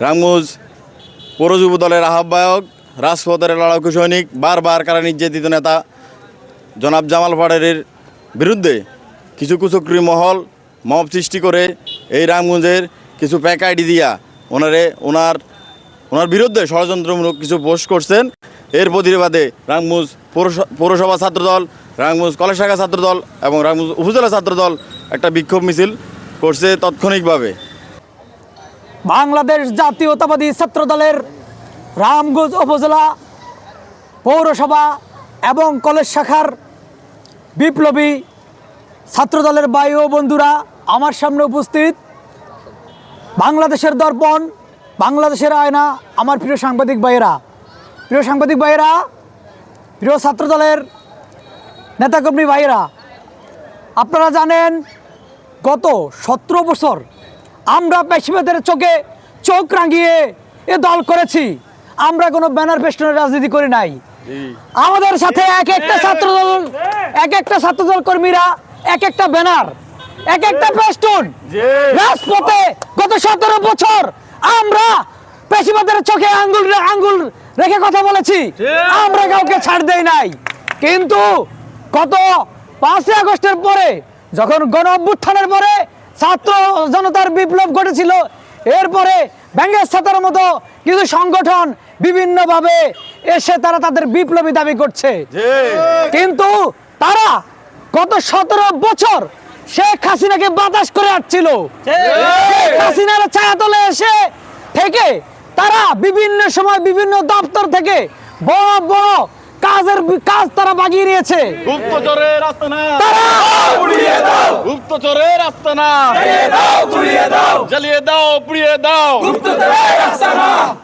রামুজ পৌর যুব দলের আহ্বায়ক, রাজপথের লড়াকু সৈনিক, বারবার কারা নির্যাতিত নেতা জনাব জামাল পাড়ের বিরুদ্ধে কিছু কুচক্রি মহল মব সৃষ্টি করে এই রামগঞ্জের কিছু প্যাক আইডি দিয়া ওনারে ওনার ওনার বিরুদ্ধে ষড়যন্ত্রমূলক কিছু পোস্ট করছেন। এর প্রতিবাদে রামগঞ্জ পৌরস- পৌরসভা ছাত্রদল, রামগঞ্জ কলেজ শাখা ছাত্রদল এবং রামগঞ্জ উপজেলা ছাত্রদল একটা বিক্ষোভ মিছিল করছে তাৎক্ষণিকভাবে। বাংলাদেশ জাতীয়তাবাদী ছাত্র দলের রামগঞ্জ উপজেলা পৌরসভা এবং কলেজ শাখার বিপ্লবী ছাত্রদলের বায়ু বন্ধুরা আমার সামনে উপস্থিত। বাংলাদেশের দর্পণ, বাংলাদেশের আয়না, আমার প্রিয় সাংবাদিক ভাইয়েরা। প্রিয় সাংবাদিক ভাইয়েরা, প্রিয় ছাত্রদলের নেতাকর্মী ভাইয়েরা, আপনারা জানেন গত সতেরো বছর আমরা পেশিবাদের চোখে চোখ রাঙিয়ে এ দল করেছি। আমরা কোনো ব্যানার পেস্টনের রাজনীতি করি নাই। আমাদের সাথে এক একটা ছাত্রদল এক একটা ছাত্রদল কর্মীরা এক একটা ব্যানার এক একটা পেস্টুন রাজপথে গত সতেরো বছর আমরা পেশিবাদের চোখে আঙ্গুল আঙ্গুল রেখে কথা বলেছি। আমরা কাউকে ছাড় দেই নাই। কিন্তু গত পাঁচই আগস্টের পরে যখন গণ অভ্যুত্থানের পরে ছাত্র জনতার বিপ্লব ঘটেছিল। এরপরে ব্যাঙ্গের ছাতার মতো কিছু সংগঠন বিভিন্নভাবে এসে তারা তাদের বিপ্লবী দাবি করছে। কিন্তু তারা গত সতেরো বছর শেখ হাসিনাকে বাতাস করে আসছিল। শেখ হাসিনার ছায়াতলে এসে থেকে তারা বিভিন্ন সময় বিভিন্ন দপ্তর থেকে বড় বড় কাজের কাজ তারা বাগিয়ে নিয়েছে। গুপ্তচরের আস্তানা তারা পুড়িয়ে দাও। গুপ্তচরের আস্তানা জ্বালিয়ে দাও পুড়িয়ে দাও। জ্বালিয়ে দাও পুড়িয়ে দাও।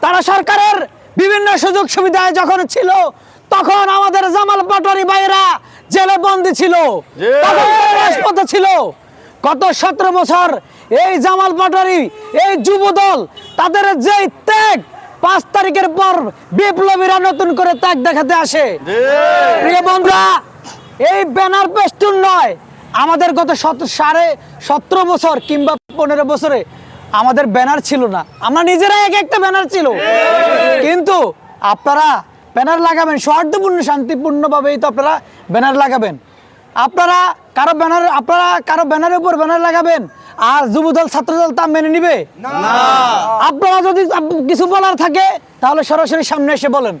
তারা সরকারের বিভিন্ন সুযোগ সুবিধায় যখন ছিল তখন আমাদের জামাল পাটোয়ারি ভাইরা জেলে বন্দি ছিল। তখন রাজপথে ছিল। গত সতেরো বছর এই জামাল পাটোয়ারি এই যুব দল তাদের যে পাঁচ তারিখের পর বিপ্লবীরা নতুন করে তাক দেখাতে আসে। প্রিয় বন্ধুরা এই ব্যানার পেস্টুন নয় আমাদের গত সাড়ে সতেরো বছর কিংবা পনেরো বছরে আমাদের ব্যানার ছিল না। আমরা নিজেরাই এক একটা ব্যানার ছিল। কিন্তু আপনারা ব্যানার লাগাবেন সৌহার্দ্যপূর্ণ শান্তিপূর্ণভাবেই তো আপনারা ব্যানার লাগাবেন। আপনারা কারও ব্যানার আপনারা কারও ব্যানারের উপর ব্যানার লাগাবেন আর যুবদল ছাত্রদল তা মেনে নিবে? আপনারা যদি কিছু বলার থাকে তাহলে সরাসরি সামনে এসে বলেন।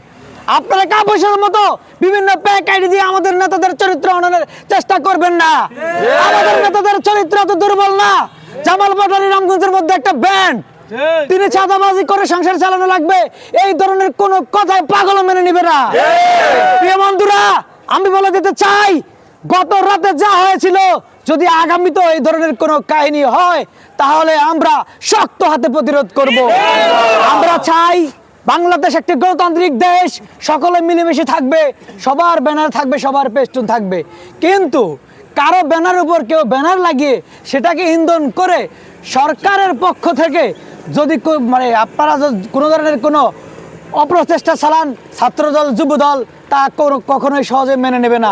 আপনারা কাপুসের মতো বিভিন্ন প্যাক আইডি দিয়ে আমাদের নেতাদের চরিত্র হননের চেষ্টা করবেন না। আমাদের নেতাদের চরিত্র এত দুর্বল না। জামাল পাটারি রামগঞ্জের মধ্যে একটা ব্যান্ড তিনি চাঁদাবাজি করে সংসার চালানো লাগবে। এই ধরনের কোনো কথায় পাগল মেনে নিবে না। প্রিয় বন্ধুরা আমি বলে দিতে চাই গত রাতে যা হয়েছিল যদি আগামীতে এই ধরনের কোনো কাহিনী হয়, তাহলে আমরা শক্ত হাতে প্রতিরোধ করব। আমরা চাই বাংলাদেশ একটি গণতান্ত্রিক দেশ, সকলে মিলেমিশে থাকবে, সবার ব্যানার থাকবে, সবার পেস্টুন থাকবে। কিন্তু কারও ব্যানার উপর কেউ ব্যানার লাগিয়ে সেটাকে ইন্ধন করে সরকারের পক্ষ থেকে যদি মানে আপনারা কোনো ধরনের কোনো অপ্রচেষ্টা চালান, ছাত্রদল, যুবদল, তা কখনোই সহজে মেনে নেবে না।